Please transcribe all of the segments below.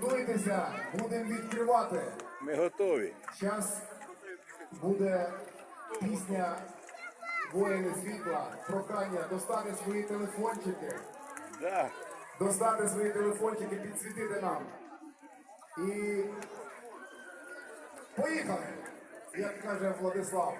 Готуйтеся, будемо відкривати. Ми готові. Зараз буде пісня Воїни світла, прохання достати свої телефончики, Да. достати свої телефончики, підсвітити нам. І поїхали, як каже Владислав.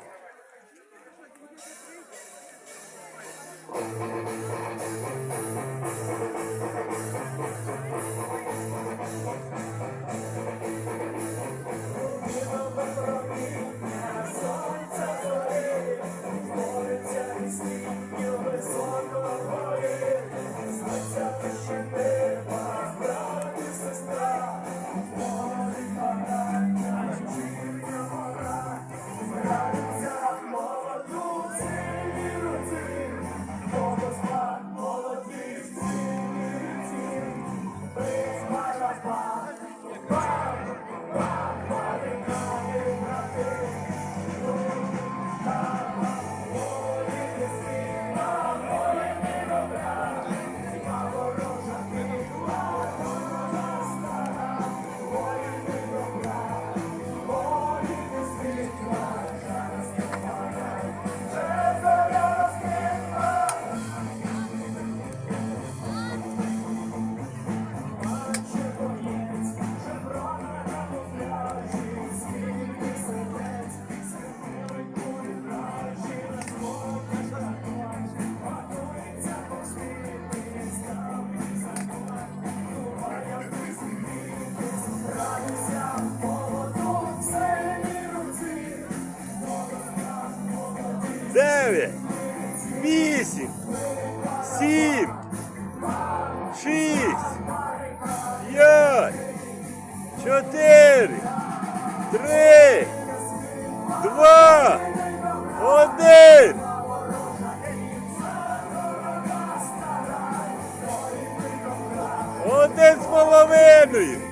Дев'ять, вісім, сім, шість, п'ять, чотири, три, два, один. Один з половиною.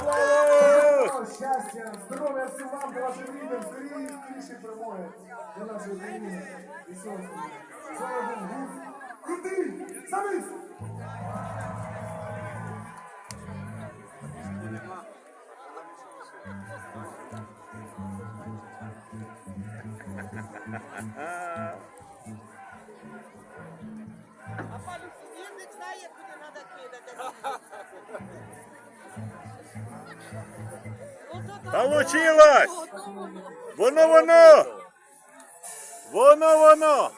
Слава! Щастя, здоров'я всім вам, та вашим рідним, скоріше, скоріше перемоги до нашої країни і всього світу. Слава Богу! Крутий! Самись! А поліцейник знає, куди треба кидати. Получилось! Воно воно! Воно воно!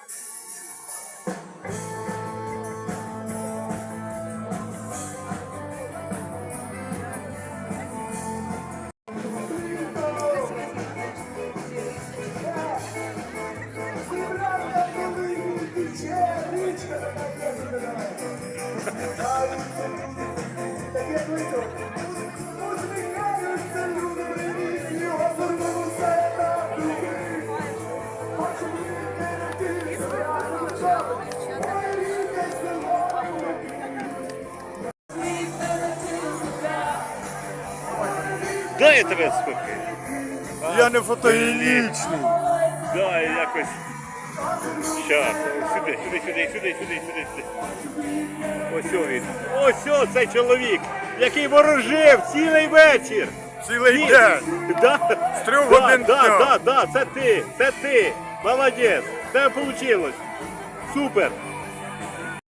Дай я тебе спокій. Я не фотогенічний. Дай якось. Щас, сюди, сюди, сюди, сюди, сюди, сюди, сюди. Ось він. Ось цей чоловік, який ворожив цілий вечір. Цілий Ні. день. Да? З трьох да, годин да, дня. да, да, це ти, це ти. Молодець. Тебе вийшло. Супер.